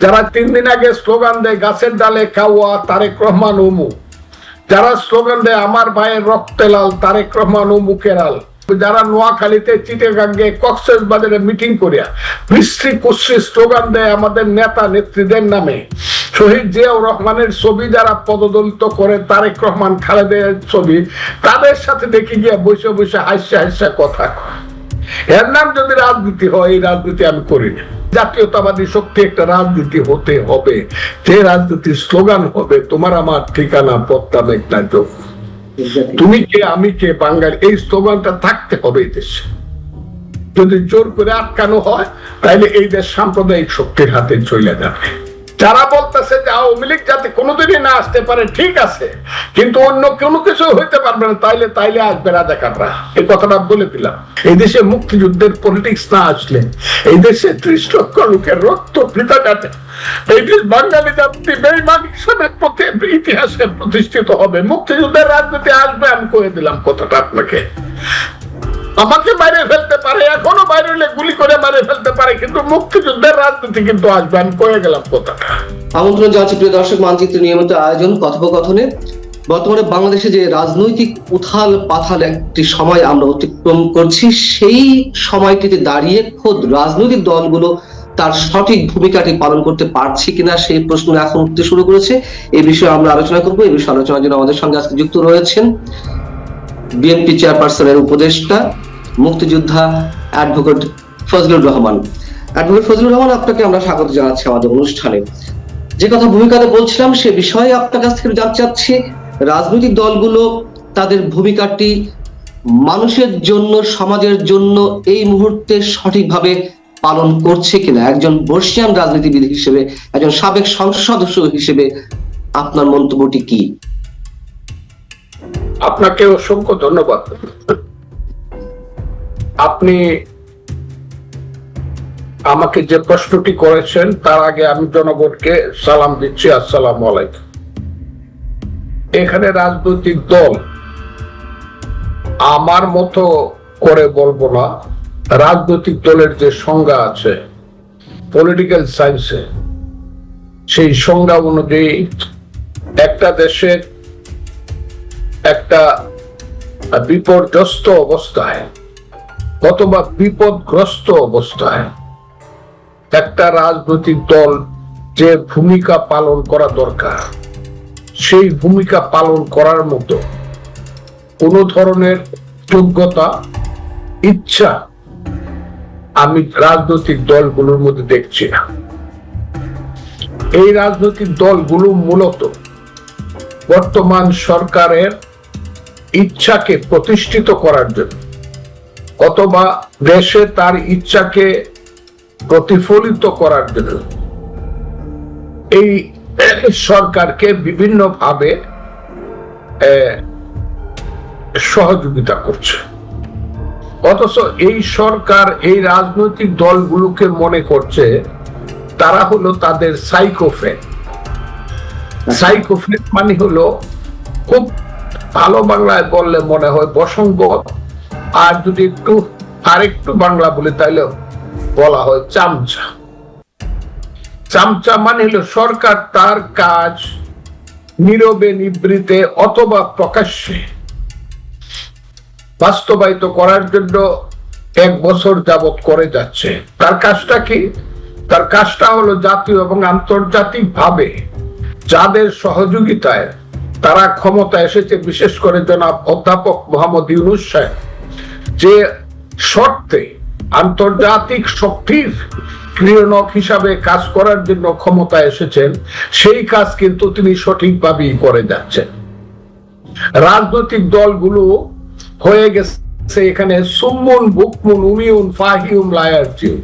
যারা তিন দিন আগে স্লোগান দেয়, গাছের ডালে খাওয়া তারেক রহমান উমু। যারা স্লোগান দেয়, আমার ভাইয়ের রক্তে লাল, তারেক রহমান উমুকের আল যারা নোয়াখালীতে চিটেগাঙ্গে কক্সেস বাজারে মিটিং করিয়া বৃষ্টি কুশ্রী স্লোগান দেয়, আমাদের নেতা নেত্রীদের নামে। শহীদ জিয়াউর রহমানের ছবি যারা পদদলিত করে, তারেক রহমান, খালেদের ছবি, তাদের সাথে দেখে গিয়া বসে বসে হাসছে হাসছে কথা এর নাম যদি রাজনীতি হয়, এই রাজনীতি আমি করি না। জাতীয়তাবাদী শক্তি একটা রাজনীতি হতে হবে। যে রাজনীতির স্লোগান হবে, তোমার আমার ঠিকানা পত্তা মেঘনা যোগ। তুমি কে, আমি কে বাঙ্গাল এই স্লোগানটা থাকতে হবে এই দেশে। যদি জোর করে আটকানো হয় তাহলে এই দেশ সাম্প্রদায়িক শক্তির হাতে চলে যাবে। যারা বলতেছে যে আওয়ামী লীগ যাতে কোনোদিনই না আসতে পারে, ঠিক আছে। কিন্তু অন্য কোনো কিছু হইতে পারবে না, তাইলে তাইলে আসবে রাজাকাররা এই কথাটা বলে দিলাম। এই দেশে মুক্তিযুদ্ধের পলিটিক্স না আসলে, এই দেশে ত্রিশ লক্ষ লোকের রক্ত বৃথা কাটে। এই দেশ বাঙালি জাতি বেইমানি পথে ইতিহাসে প্রতিষ্ঠিত হবে। মুক্তিযুদ্ধের রাজনীতি আসবে, আমি কয়ে দিলাম কথাটা আপনাকে। আমাকে বাইরে ফেলতে পারে, এখনও বাইরে হলে গুলি করে বাইরে ফেলতে পারে, কিন্তু মুক্তিযুদ্ধের রাজনীতি কিন্তু আসবে, আমি কয়ে গেলাম কথাটা আমন্ত্রণ জানাচ্ছি প্রিয় দর্শক, মানচিত্র নিয়মিত আয়োজন, কথোপকথনে। বর্তমানে বাংলাদেশে যে রাজনৈতিক উথাল পাথাল একটি সময় আমরা অতিক্রম করছি, সেই সময়টিতে দাঁড়িয়ে খোদ রাজনৈতিক দলগুলো তার সঠিক ভূমিকাটি পালন করতে পারছে কিনা, সেই প্রশ্ন এখন উঠতে শুরু করেছে। এই বিষয়ে আমরা আলোচনা করব এই বিষয়ে আলোচনার জন্য আমাদের সঙ্গে আজকে যুক্ত রয়েছেন বিএনপি চেয়ারপারসনের উপদেষ্টা মুক্তিযোদ্ধা অ্যাডভোকেট ফজলুর রহমান। অ্যাডভোকেট ফজলুর রহমান, আপনাকে আমরা স্বাগত জানাচ্ছি আমাদের অনুষ্ঠানে। যে কথা ভূমিকাতে বলছিলাম, সে বিষয়ে আপনার কাছ থেকে জানতে চাচ্ছি, রাজনৈতিক দলগুলো তাদের ভূমিকাটি মানুষের জন্য, সমাজের জন্য এই মুহূর্তে সঠিকভাবে পালন করছে কিনা? একজন বর্ষিয়ান রাজনীতিবিদ হিসেবে, একজন সাবেক সংসদ সদস্য হিসেবে আপনার মন্তব্যটি কি? আপনাকে অসংখ্য ধন্যবাদ। আপনি আমাকে যে প্রশ্নটি করেছেন, তার আগে আমি জনগণকে সালাম দিচ্ছি। আসসালাম আলাইকুম। এখানে রাজনৈতিক দল, আমার মতো করে বলব না, রাজনৈতিক দলের যে সংজ্ঞা আছে পলিটিক্যাল সায়েন্সে সেই সংজ্ঞা অনুযায়ী একটা দেশের একটা বিপর্যস্ত অবস্থায় অথবা বিপদগ্রস্ত অবস্থায় একটা রাজনৈতিক দল যে ভূমিকা পালন করা দরকার, সেই ভূমিকা পালন করার মতো কোন ধরনের যোগ্যতা, ইচ্ছা আমি রাজনৈতিক দলগুলোর মধ্যে দেখছি না। এই রাজনৈতিক দলগুলো মূলত বর্তমান সরকারের ইচ্ছাকে প্রতিষ্ঠিত করার জন্য অথবা দেশে তার ইচ্ছাকে প্রতিফলিত করার জন্য। এই সরকারকে বিভিন্ন ভাবে সহযোগিতা করছে। অথচ এই সরকার, এই রাজনৈতিক দলগুলোকে মনে করছে, তারা হলো তাদের সাইকোফেন সাইকোফেন মানে হলো খুব ভালো বাংলায় বললে মনে হয় বসঙ্গত। আর যদি একটু, আরেকটু বাংলা বলি তাহলে বলা হয় চামচা। চামচা মানে হলো সরকার তার কাজ নীরবে নিবৃতে অথবা প্রকাশ্যে বাস্তবায়িত করার জন্য এক বছর যাবৎ করে যাচ্ছে। তার কাজটা কি? তার কাজটা হলো জাতীয় এবং আন্তর্জাতিক ভাবে যাদের সহযোগিতায় তারা ক্ষমতা এসেছে, বিশেষ করে জনাব অধ্যাপক মোহাম্মদ ইউনুস সাহেব। যে শর্তে আন্তর্জাতিক শক্তির ক্রিয়নক হিসাবে কাজ করার জন্য ক্ষমতা এসেছেন, সেই কাজ কিন্তু তিনি সঠিকভাবেই করে যাচ্ছেন। রাজনৈতিক দলগুলো হয়ে গেছে এখানে সুমুন বুকমুন, উমিউন ফাহিউম লায়ারজিউ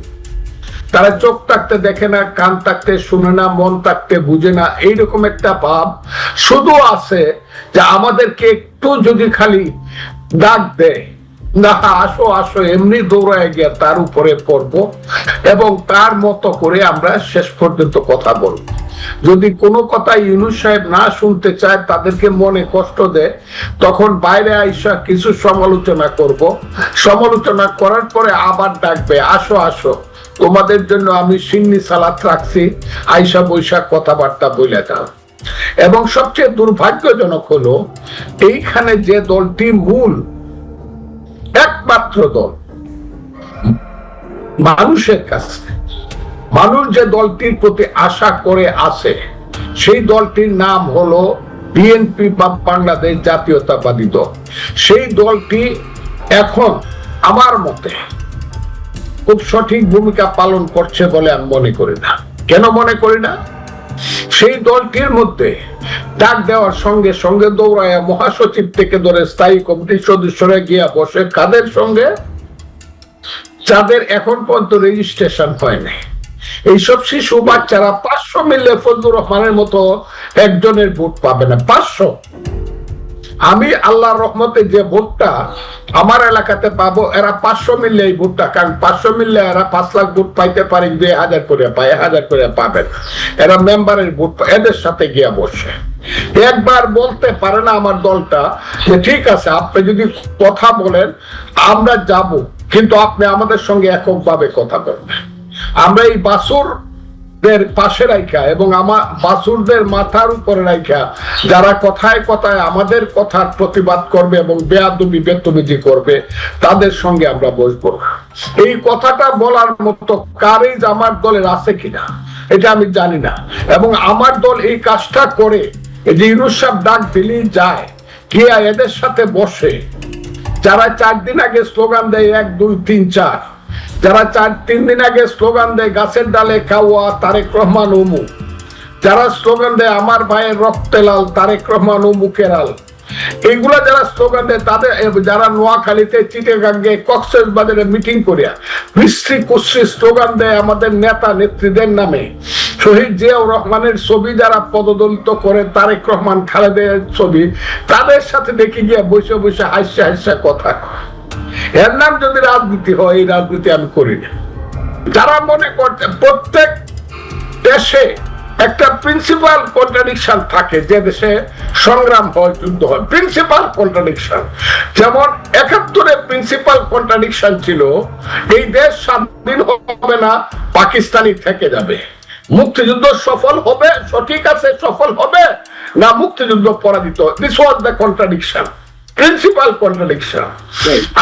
তারা চোখ থাকতে দেখে না, কান থাকতে শুনে না, মন থাকতে বুঝে না, এইরকম একটা ভাব শুধু আছে যে আমাদেরকে একটু যদি খালি ডাক দেয় না, আসো আসো, এমনি দৌড়ায় গিয়া তার উপরে পড়ব এবং তার মতো করে আমরা শেষ পর্যন্ত কথা বলব। যদি কোনো কথা ইউনুস সাহেব না শুনতে চায়, তাদেরকে মনে কষ্ট দেয়, তখন বাইরে আইসা কিছু সমালোচনা করব। সমালোচনা করার পরে আবার ডাকবে, আসো আসো, তোমাদের জন্য আমি সিন্নি সালাত রাখছি, আইসা বৈশাখ কথাবার্তা বলে দাও এবং সবচেয়ে দুর্ভাগ্যজনক হলো, এইখানে যে দলটি মূল একমাত্র দল। মানুষের কাছে। মানুষ যে দলটির প্রতি আশা করে আছে, সেই দলটির নাম হলো বিএনপি বা বাংলাদেশ জাতীয়তাবাদী দল। সেই দলটি এখন আমার মতে খুব সঠিক ভূমিকা পালন করছে বলে আমি মনে করি না। কেন মনে করি না? সেই দলটির মধ্যে ডাক দেওয়ার সঙ্গে সঙ্গে দৌড়ায় মহাসচিব থেকে ধরে স্থায়ী কমিটির সদস্যরা গিয়া বসে। কাদের সঙ্গে? যাদের এখন পর্যন্ত রেজিস্ট্রেশন হয়নি। এইসব শিশু বাচ্চারা পাঁচশো মিললে ফজলুর রহমানের মতো একজনের ভোট পাবে না। পাঁচশো? আমি আল্লাহর রহমতে যে ভোটটা আমার এলাকাতে পাবো, এরা পাঁচশো মিললে এই ভোটটা, কারণ পাঁচশো মিললে এরা পাঁচ লাখ ভোট পাইতে পারে, দুই হাজার করে পায়, এক হাজার করে পাবেন। এরা মেম্বারের ভোট এদের সাথে গিয়া বসে। একবার বলতে পারে না আমার দলটা যে, ঠিক আছে, আপনি যদি কথা বলেন, আমরা যাব। কিন্তু আপনি আমাদের সঙ্গে এককভাবে কথা বলবেন। আমরা এই বাসুর দের পাশে রাখা এবং আমার বাসুরদের মাথার উপরে রাখা যারা কথায় কথায় আমাদের কথার প্রতিবাদ করবে এবং বেয়াদবি বেতবিজি করবে, তাদের সঙ্গে আমরা বসবো। এই কথাটা বলার মতো কারেজ আমার দলের আছে কিনা, এটা আমি জানি না। এবং আমার দল এই কাজটা করে যে ইউনুস ডাক দিলেই যায় গিয়া এদের সাথে বসে, যারা চার দিন আগে স্লোগান দেয় এক, দুই, তিন, চার যারা চার, তিন দিন আগে স্লোগান দেয়, গাছের ডালে খাওয়া তারেক রহমান উমু। যারা স্লোগান দেয়, আমার ভাইয়ের রক্তে লাল, তারেক রহমান উমুকের আল এইগুলা যারা স্লোগান দেয়, তাদের যারা নোয়াখালীতে, চিটেগাঙ্গে কক্সেস বাজারে মিটিং করিয়া বৃষ্টি কুশ্রী স্লোগান দেয়, আমাদের নেতা নেত্রীদের নামে। শহীদ জিয়াউর রহমানের ছবি যারা পদদলিত করে, তারেক রহমান খালেদের ছবি, তাদের সাথে দেখে গিয়ে বসে বসে হাসছে হাসছে কথা। এর নাম যদি রাজনীতি হয়, এই রাজনীতি আমি করি না। যারা মনে করছে প্রত্যেক দেশে একটা প্রিন্সিপাল কন্ট্রাডিকশন থাকে, যে দেশে সংগ্রাম হয়, যুদ্ধ হয় প্রিন্সিপাল কন্ট্রাডিকশন যেমন একাত্তরে প্রিন্সিপাল কন্ট্রাডিকশন ছিল, এই দেশ স্বাধীন হবে না, পাকিস্তানি থেকে যাবে। মুক্তিযুদ্ধ সফল হবে, সঠিক আছে, সফল হবে, না মুক্তিযুদ্ধ পরাজিত? This was the contradiction principal contradiction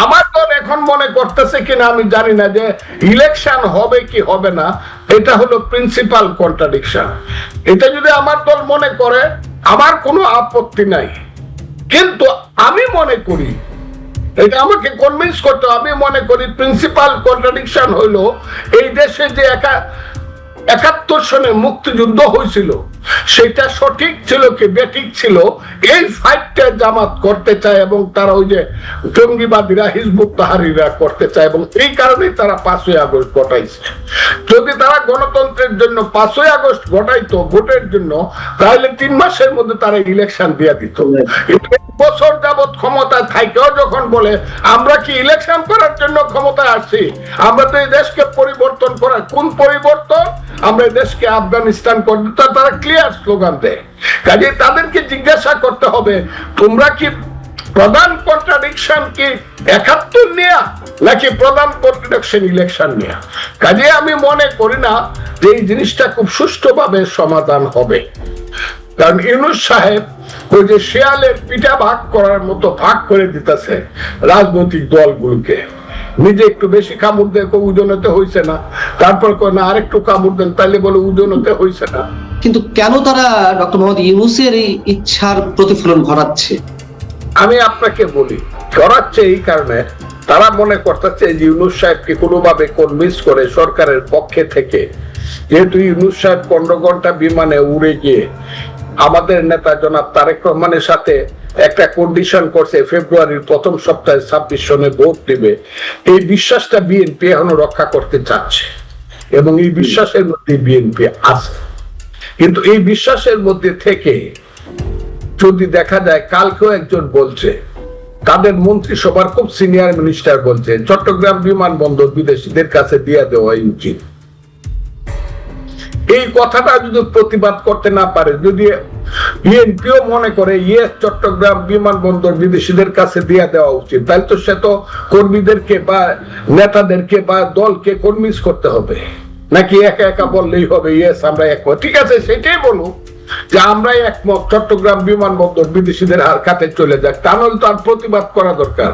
আমার দল এখন মনে করতেছে কিনা আমি জানি না যে ইলেকশন হবে কি হবে না এটা হলো প্রিন্সিপাল কন্ট্রাডিকশন এটা যদি আমার দল মনে করে আমার কোনো আপত্তি নাই। কিন্তু আমি মনে করি এটা আমাকে কনভিন্স করতে। আমি মনে করি প্রিন্সিপাল কন্ট্রাডিকশন হইল এই দেশে যে একা একাত্তর সনে মুক্তিযুদ্ধ হয়েছিল সেটা সঠিক ছিল কি বেঠিক ছিল? এই ফাইটটা জামাত করতে চায় এবং তারা ওই যে জঙ্গিবাদীরা, হিজবুত তাহারিরা করতে চায় এবং এই কারণেই তারা পাঁচই আগস্ট ঘটাইছে। যদি তারা গণতন্ত্রের জন্য পাঁচই আগস্ট ঘটাইতো, ভোটের জন্য, তাহলে তিন মাসের মধ্যে তারা ইলেকশন দিয়ে দিত। বছর যাবৎ ক্ষমতায় থাকেও যখন বলে, আমরা কি ইলেকশন করার জন্য ক্ষমতায় আসছি আমরা তো এই দেশকে পরিবর্তন করার কোন পরিবর্তন? আমরা দেশকে আফগানিস্তান করতে তারা ক্লিয়ার স্লোগান দেয়। কাজে তাদেরকে জিজ্ঞাসা করতে হবে, তোমরা কি প্রধান কন্ট্রাডিকশন কি একাত্তর নেয়া, নাকি প্রধান কন্ট্রাডিকশন ইলেকশন নেয়া? কাজে আমি মনে করি না যে এই জিনিসটা খুব সুষ্ঠুভাবে সমাধান হবে। কারণ ইউনুস সাহেব ওই যে শেয়ালের পিঠা ভাগ করার মতো ভাগ করে দিতেছে রাজনৈতিক দলগুলোকে। নিজে একটু বেশি কামড় দিয়ে ওজনতে হয়েছে না। তারপর কয়, না, আরেকটু কামড় দেন, তাইলে বলে ওজনতে হয়েছে না। কিন্তু কেন তারা ডক্টর মোহাম্মদ ইউনুসের এই ইচ্ছার প্রতিফলন ঘটাচ্ছে? আমি আপনাকে বলি করাচ্ছে এই কারণে তারা মনে করতেছে যে ইউনুস সাহেবকে কোনোভাবে কনভিন্স করে সরকারের পক্ষে থেকে যেহেতু ইউনুস সাহেব পনেরো ঘণ্টা বিমানে উড়ে গিয়ে আমাদের নেতা জনাব তারেক রহমানের সাথে একটা কন্ডিশন করছে ফেব্রুয়ারির প্রথম সপ্তাহে ছাব্বিশ সনে ভোট দিবে এই বিশ্বাসটা বিএনপি এখনও রক্ষা করতে চাচ্ছে। এবং এই বিশ্বাসের মধ্যে বিএনপি আছে। কিন্তু এই বিশ্বাসের মধ্যে থেকে যদি দেখা যায়, কালকেও একজন বলছে তাদের মন্ত্রিসভার খুব সিনিয়র মিনিস্টার বলছে, চট্টগ্রাম বিমানবন্দর বিদেশিদের কাছে দিয়ে দেওয়া উচিত। এই কথাটা যদি প্রতিবাদ করতে না পারে, যদি বিএনপিও মনে করে ইয়ে চট্টগ্রাম বিমানবন্দর বিদেশিদের কাছে দিয়ে দেওয়া উচিত তাই তো সে তো কর্মীদেরকে বা নেতাদেরকে বা দলকে কনভিন্স করতে হবে। নাকি একা একা বললেই হবে? ইয়েস আমরা একমত। ঠিক আছে, সেটাই বলুন যে আমরাই একমত, চট্টগ্রাম বিমানবন্দর বিদেশিদের হার কাতে চলে যাক। তা নাহলে তো আর প্রতিবাদ করা দরকার।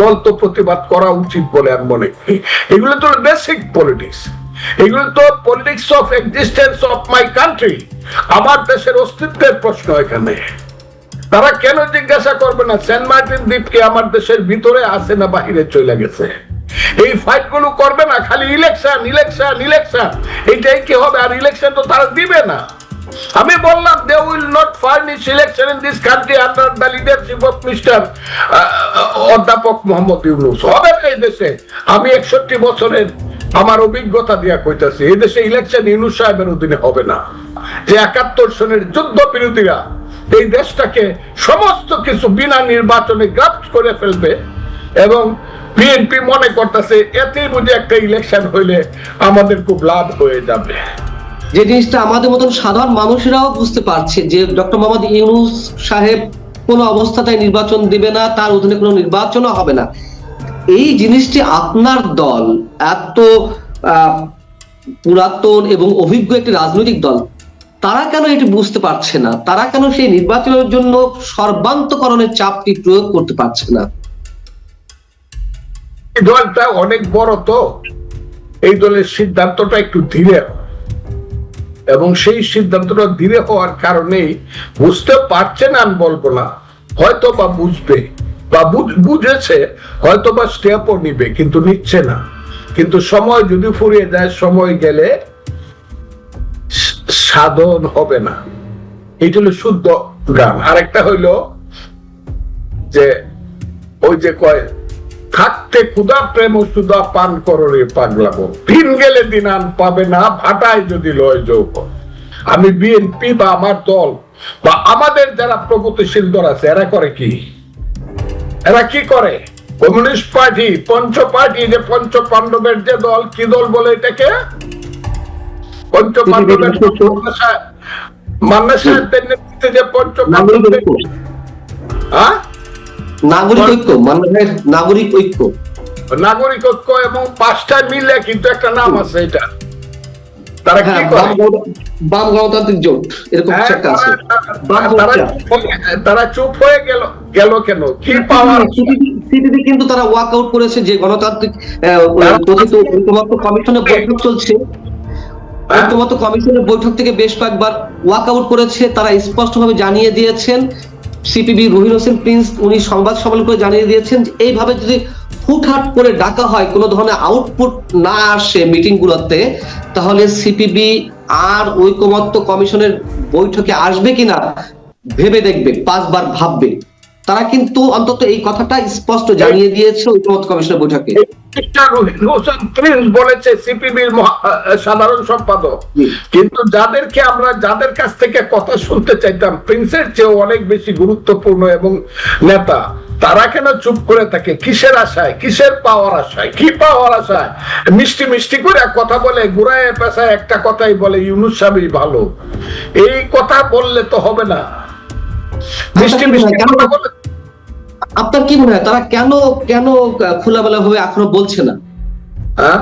দল তো প্রতিবাদ করা উচিত বলে আমি মনে করি। এগুলো তো বেসিক পলিটিক্স এগুলো তো politics of existence of my country আমার দেশের অস্তিত্বের প্রশ্ন এখানে। তারা কেন জিজ্ঞাসা করবে না? সেন্ট মার্টিন দ্বীপ কি আমার দেশের ভিতরে আছে না বাহিরে চলে গেছে? এই ফাইটগুলো করবে না, খালি ইলেকশন ইলেকশন ইলেকশন এইটাই কি হবে? আর ইলেকশন তো তারা দিবে না। আমি বললাম they will not furnish election in this country under the leadership of mister অধ্যাপক মোহাম্মদ ইউনুস। হবে না এই দেশে। আমি একষট্টি বছরের আমার অভিজ্ঞতা দিয়া কইতাছি, এই দেশে ইলেকশন ইউনুস সাহেবের অধীনে হবে না। যে একাত্তর সনের যুদ্ধ বিরোধীরা এই দেশটাকে সমস্ত কিছু বিনা নির্বাচনে গ্রাফট করে ফেলবে এবং বিএনপি মনে করতেছে, এতেই বুঝে একটা ইলেকশন হইলে আমাদের খুব লাভ হয়ে যাবে। যে জিনিসটা আমাদের মতন সাধারণ মানুষেরাও বুঝতে পারছে যে ডক্টর মোহাম্মদ ইউনুস সাহেব কোনো অবস্থাতেই নির্বাচন দিবে না, তার অধীনে কোনো নির্বাচনও হবে না। এই জিনিসটি আপনার দল এত পুরাতন এবং অভিজ্ঞ একটি রাজনৈতিক দল, তারা কেন এটি বুঝতে পারছে না? তারা কেন সেই নির্বাচনের জন্য সর্বান্তকরণের চাপটি প্রয়োগ করতে পারছে না? এই দলটা অনেক বড় তো। এই দলের সিদ্ধান্তটা একটু ধীরে এবং সেই সিদ্ধান্তটা ধীরে হওয়ার কারণেই বুঝতে পারছে না আমি বলব না হয়তো বা বুঝবে বা বুঝেছে হয়তো বা স্টেপও নিবে, কিন্তু নিচ্ছে না। কিন্তু সময় যদি ফুরিয়ে যায়, সময় গেলে সাধন হবে না। এটা হলো শুদ্ধ গান আরেকটা হইল যে, ওই যে কয় থাকতে ক্ষুদা প্রেম সুদা পান করো রে পাগলাবো দিন গেলে দিন আন পাবে না ভাটায় যদি লয় যৌব আমি বিএনপি বা আমার দল বা আমাদের যারা প্রগতিশীল দল আছে এরা করে কি? এরা কি করে? কমিউনিস্ট পার্টি পঞ্চ পার্টি যে পঞ্চ পাণ্ডবের যে দল কি দল বলে এটাকে? পঞ্চ পাণ্ডবের মান্না সাহেব- নেতৃত্বে যে পঞ্চ পাণ্ডবের হ্যাঁ নাগরিক ঐক্য মানে নাগরিক ঐক্য। নাগরিক ঐক্য এবং পাঁচটা মিলে কিন্তু একটা নাম আছে এটা। তারা কি হ্যাঁ করে? বাম গণতান্ত্রিক জোট এরকম একটা আছে। তারা- তারা চুপ হয়ে- তারা চুপ গেল গেল কেন? কি পাওয়ার? সিপিবি কিন্তু তারা ওয়াক আউট করেছে যে গণতান্ত্রিক কথিত ঐক্যমত্য কমিশনের বৈঠক চলছে। ঐক্যমত্য কমিশনের বৈঠক থেকে বেশ কয়েকবার ওয়াক আউট করেছে। তারা স্পষ্টভাবে জানিয়ে দিয়েছেন সিপিবি রহিন হোসেন প্রিন্স উনি সংবাদ সম্মেলন জানিয়ে দিয়েছেন যে এইভাবে যদি হুটহাট করে ডাকা হয়, কোনো ধরনের আউটপুট না আসে মিটিং গুলোতে তাহলে সিপিবি আর ঐকমত্য কমিশনের বৈঠকে আসবে কিনা ভেবে দেখবে, পাঁচবার ভাববে। তারা কিন্তু অন্তত এই কথাটা স্পষ্ট জানিয়ে দিয়েছে ঐকমত্য কমিশনের বৈঠকে। বলেছে সিপিবির সাধারণ সম্পাদক। কিন্তু যাদেরকে আমরা যাদের কাছ থেকে কথা শুনতে চাইতাম প্রিন্সের চেয়ে অনেক বেশি গুরুত্বপূর্ণ এবং নেতা তারা কেন চুপ করে থাকে? কিসের আশায়? কিসের পাওয়ার আশায়? কি পাওয়ার আশায়? মিষ্টি মিষ্টি করে কথা বলে ঘুরায় পেশায় একটা কথাই বলে ইউনুস সাহেবই ভালো। এই কথা বললে তো হবে না। মিষ্টি মিষ্টি কথা বলে আপনার কি মনে হয় তারা কেন কেন খোলামেলা ভাবে এখনও বলছে না? হ্যাঁ?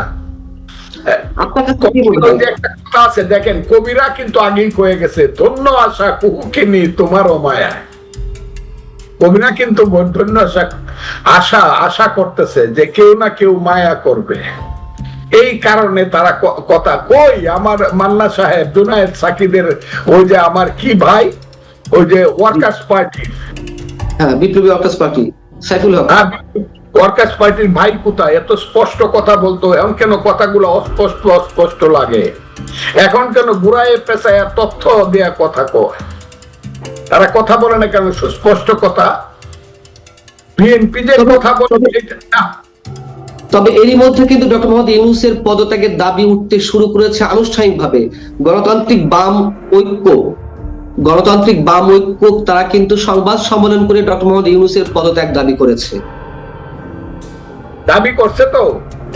দেখেন কবিরা কিন্তু আগেই কয়ে গেছে ধন্য আশা কুহুকিনি তোমারও কবিরা কিন্তু ধন্য আশা আশা আশা করতেছে যে কেউ না কেউ মায়া করবে। এই কারণে তারা কথা কই আমার মান্না সাহেব জুনায়েদ সাকিদের ওই যে আমার কি ভাই? ওই যে ওয়ার্কার্স পার্টি। হ্যাঁ Biplobi workers party Saiful Haque. Workers পার্টির ভাই কোথায়? এত স্পষ্ট কথা বলতো এখন কেন কথাগুলো অস্পষ্ট অস্পষ্ট লাগে? এখন কেন ঘুরায় পেশায় তথ্য দেয়া কথা কয়? তারা কথা বলে না কেন? সুস্পষ্ট কথা। বিএনপি যে কথা বলে না। তবে এরই মধ্যে কিন্তু ডক্টর মোহাম্মদ ইউনুসের পদত্যাগের দাবি উঠতে শুরু করেছে আনুষ্ঠানিকভাবে। গণতান্ত্রিক বাম ঐক্য। গণতান্ত্রিক বাম ঐক্য তারা কিন্তু সংবাদ সম্মেলন করে ডক্টর মোহাম্মদ ইউনুসের পদত্যাগ দাবি করেছে। দাবি করছে তো,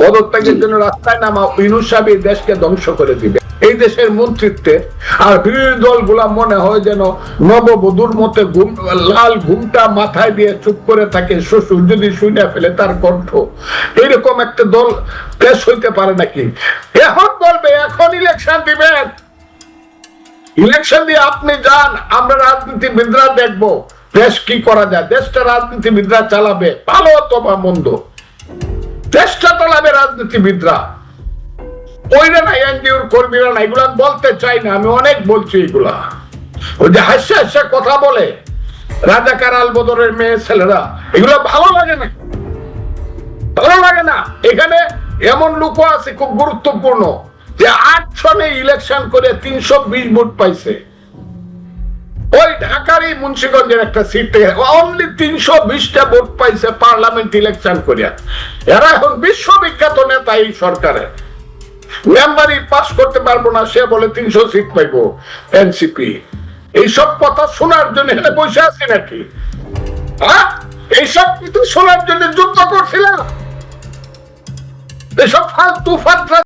পদত্যাগের জন্য রাস্তায় নামা ইউনুস সাহেব এই দেশকে ধ্বংস করে দিবে। এই দেশের মন্ত্রিত্বে আর বিরোধী দলগুলা মনে হয় যেন নববধূর মতে ঘুম, লাল ঘুমটা মাথায় দিয়ে চুপ করে থাকে, শ্বশুর যদি শুনে ফেলে তার কণ্ঠ। এরকম একটা দল পেশ হইতে পারে নাকি? এখন বলবে, এখন ইলেকশন দিবেন। ইলেকশন দিয়ে আপনি যান, আমরা রাজনীতিবিদরা দেখব। দেশ কি করা যায়? দেশটা রাজনীতিবিদরা চালাবে। ভালো অথবা মন্দ? দেশটা চালাবে রাজনীতিবিদরা ওইরা এনজিওর কর্মীরা না এগুলা বলতে চাই না, আমি অনেক বলছি এগুলা। ওই যে কথা বলে, রাজাকার বদরের মেয়ে ছেলেরা, এগুলো ভালো লাগে না? ভালো লাগে না? এখানে এমন লোক আছে, খুব গুরুত্বপূর্ণ। যে আট সনে ইলেকশন করে তিনশো বিশ ভোট পাইছে। ওই ঢাকারই মুন্সিগঞ্জের একটা সিট থেকে অনলি তিনশো বিশটা ভোট পাইছে পার্লামেন্ট ইলেকশন করিয়া। এরা এখন বিশ্ববিখ্যাত নেতা এই সরকারের। মেম্বারই পাস করতে পারব না, সে বলে তিনশো সিট পাইবো এনসিপি এইসব কথা শোনার জন্য এখানে বসে আছি নাকি? এইসব কিন্তু শোনার জন্য যুদ্ধ করছিলাম? এসব ফালতু ফাত্রা